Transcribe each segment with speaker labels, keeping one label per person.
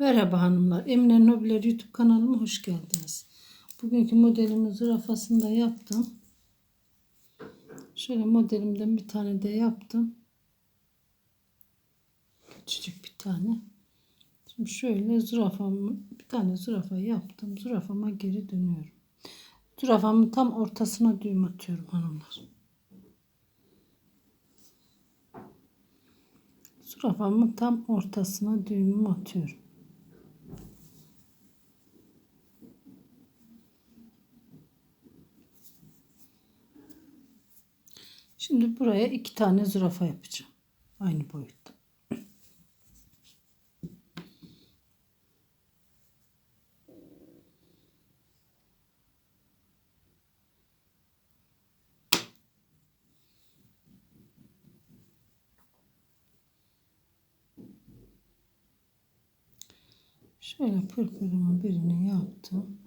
Speaker 1: Merhaba hanımlar. Emine Nobler YouTube kanalıma hoş geldiniz. Bugünkü modelimi zürafasında yaptım. Şöyle modelimden bir tane de yaptım. Küçücük bir tane. Şimdi şöyle zürafamı bir tane zürafa yaptım. Zürafama geri dönüyorum. Zürafamın tam ortasına düğüm atıyorum hanımlar. Zürafamın tam ortasına düğümümü atıyorum. Şimdi buraya iki tane zürafa yapacağım. Aynı boyutta. Şöyle pırpırımın birini yaptım.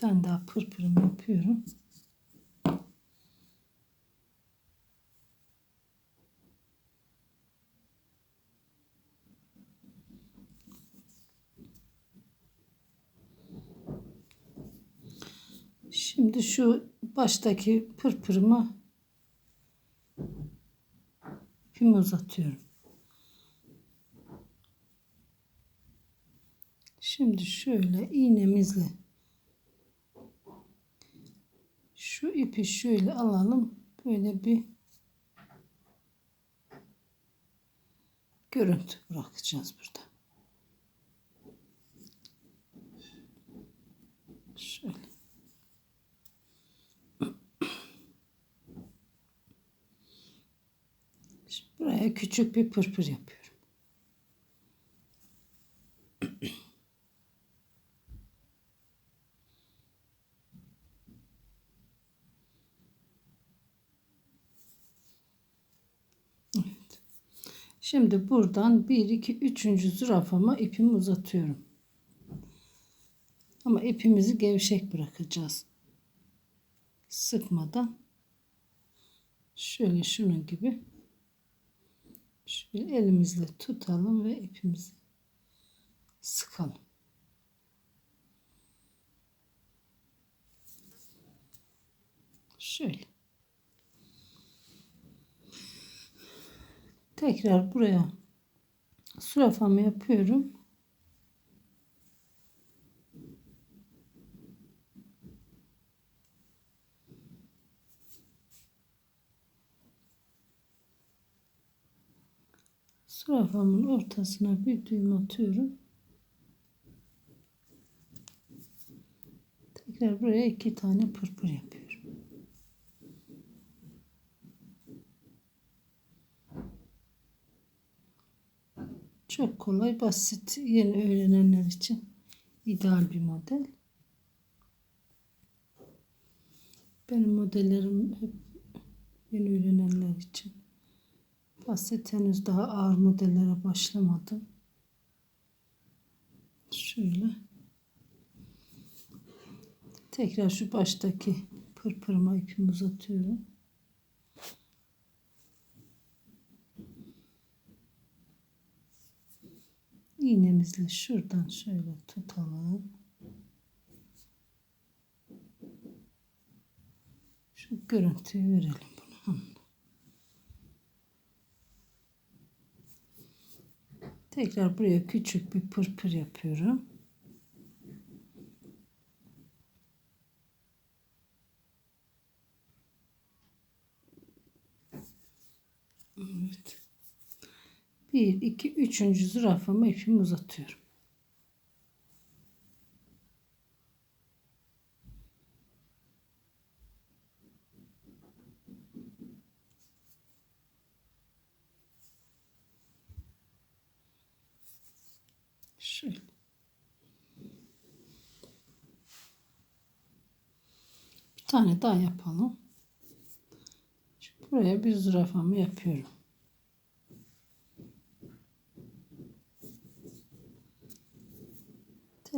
Speaker 1: Tane daha pırpırım yapıyorum. Şimdi şu baştaki pırpırıma ipimi uzatıyorum. Şimdi şöyle iğnemizle şu ipi şöyle alalım. Böyle bir görüntü bırakacağız burada. Şöyle. Şimdi buraya küçük bir pırpır yapıyorum. Evet. Şimdi buradan 1 2 3. zürafama ipimi uzatıyorum. Ama ipimizi gevşek bırakacağız. Sıkmadan şöyle şunun gibi şöyle elimizle tutalım ve ipimizi sıkalım. Şöyle. Tekrar buraya sürafamı yapıyorum. Sürafamın ortasına bir düğüm atıyorum. Tekrar buraya iki tane pırpır yapıyorum. Çok kolay, basit, yeni öğrenenler için ideal bir model. Benim modellerim hep yeni öğrenenler için. Basit henüz daha ağır modellere başlamadım. Şöyle. Tekrar şu baştaki pırpırıma ipimi uzatıyorum. İğnemizle şuradan şöyle tutalım. Şu görüntüyü verelim bunu. Tekrar buraya küçük bir pırpır yapıyorum. Evet. Bir, iki, üçüncü zürafama ipimi uzatıyorum. Şöyle. Bir tane daha yapalım. Şimdi buraya bir zürafamı yapıyorum.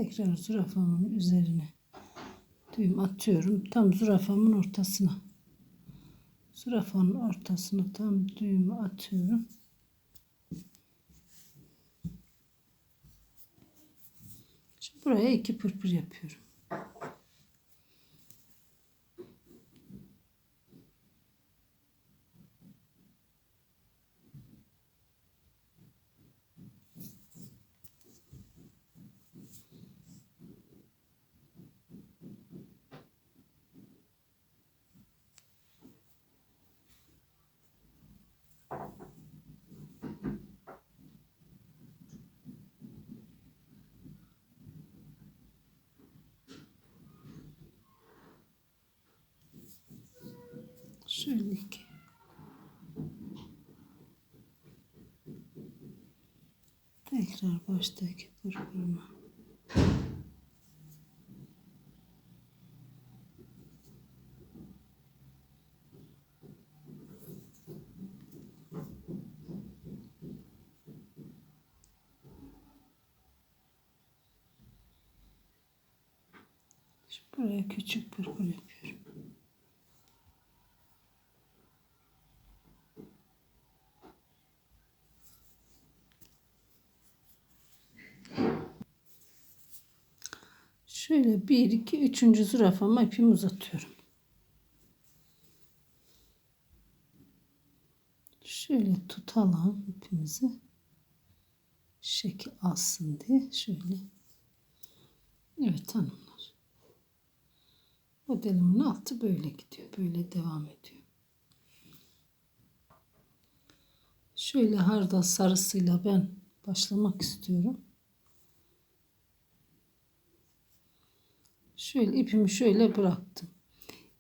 Speaker 1: Tekrar zürafamın üzerine düğüm atıyorum tam zürafamın ortasına. Zürafanın ortasına tam düğümü atıyorum. Şimdi buraya iki pırpır yapıyorum. Şöyle iki. Tekrar baştaki pırpırıma. Şimdi buraya küçük pırpır yapıyorum. Şöyle bir iki üçüncü zürafama ipimi uzatıyorum. Şöyle tutalım ipimizi. Şekil alsın diye şöyle. Evet hanımlar. Modelimin altı böyle gidiyor. Böyle devam ediyor. Şöyle hardal sarısıyla ben başlamak istiyorum. Şöyle ipimi şöyle bıraktım.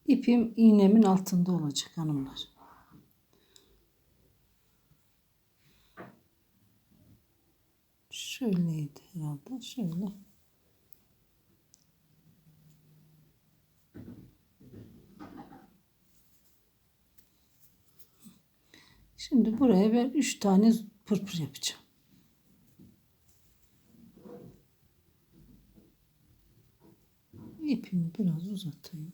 Speaker 1: İpim iğnemin altında olacak hanımlar. Şöyleydi herhalde. Şöyle. Şimdi buraya ben 3 tane pırpır yapacağım. İpimi biraz uzatayım.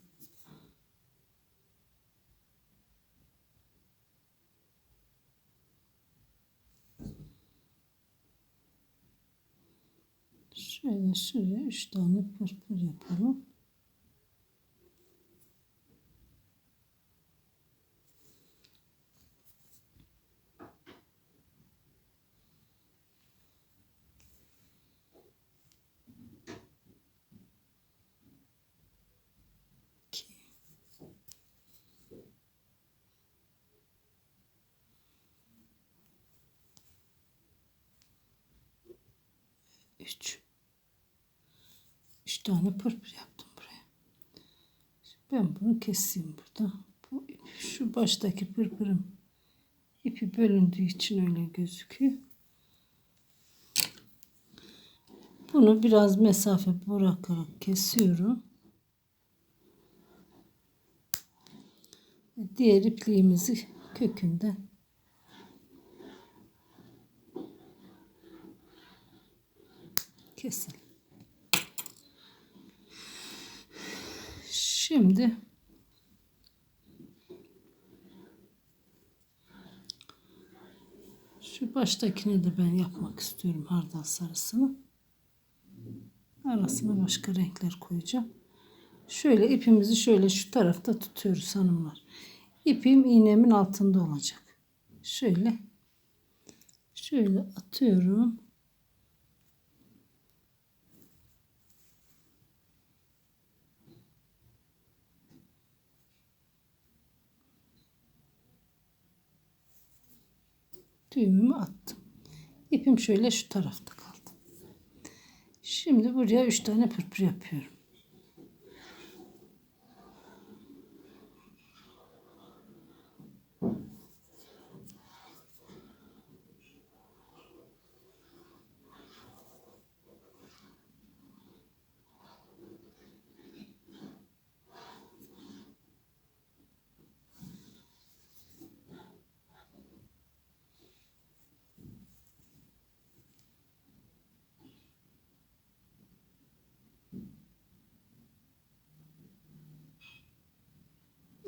Speaker 1: Şöyle şuraya üç tane pırpır yapalım. 3. 3 tane pırpır yaptım buraya. Şimdi ben bunu keseyim burada. Bu, şu baştaki pırpırım ipi bölündüğü için öyle gözüküyor. Bunu biraz mesafe bırakarak kesiyorum. Diğer ipliğimizi kökünden keselim. Şimdi şu baştakini de ben yapmak istiyorum hardal sarısını. Arasına başka renkler koyacağım. Şöyle ipimizi şöyle şu tarafta tutuyoruz hanımlar. İpim iğnemin altında olacak. Şöyle şöyle atıyorum. Düğümümü attım. İpim şöyle şu tarafta kaldı. Şimdi buraya üç tane pırpır yapıyorum.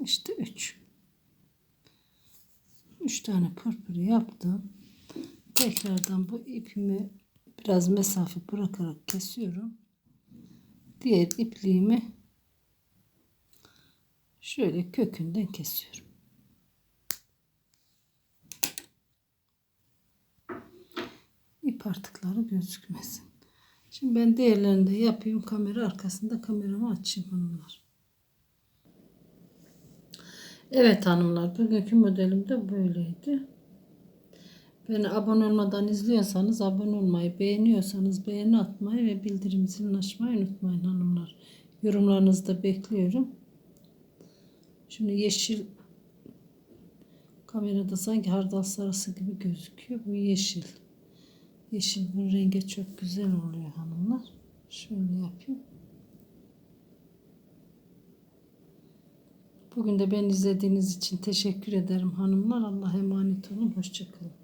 Speaker 1: İşte 3. 3 tane pırpır yaptım. Tekrardan bu ipimi biraz mesafe bırakarak kesiyorum. Diğer ipliğimi şöyle kökünden kesiyorum. İp artıkları gözükmesin. Şimdi ben diğerlerini de yapayım. Kamera arkasında kameramı açayım hanımlar. Evet hanımlar bugünkü modelim de böyleydi. Beni abone olmadan izliyorsanız abone olmayı, beğeniyorsanız beğeni atmayı ve bildirim zilini açmayı unutmayın hanımlar. Yorumlarınızı da bekliyorum. Şimdi yeşil kamerada sanki hardal sarısı gibi gözüküyor. Bu yeşil. Yeşil bu rengi çok güzel oluyor hanımlar. Şöyle yapayım. Bugün de beni izlediğiniz için teşekkür ederim hanımlar. Allah'a emanet olun. Hoşçakalın.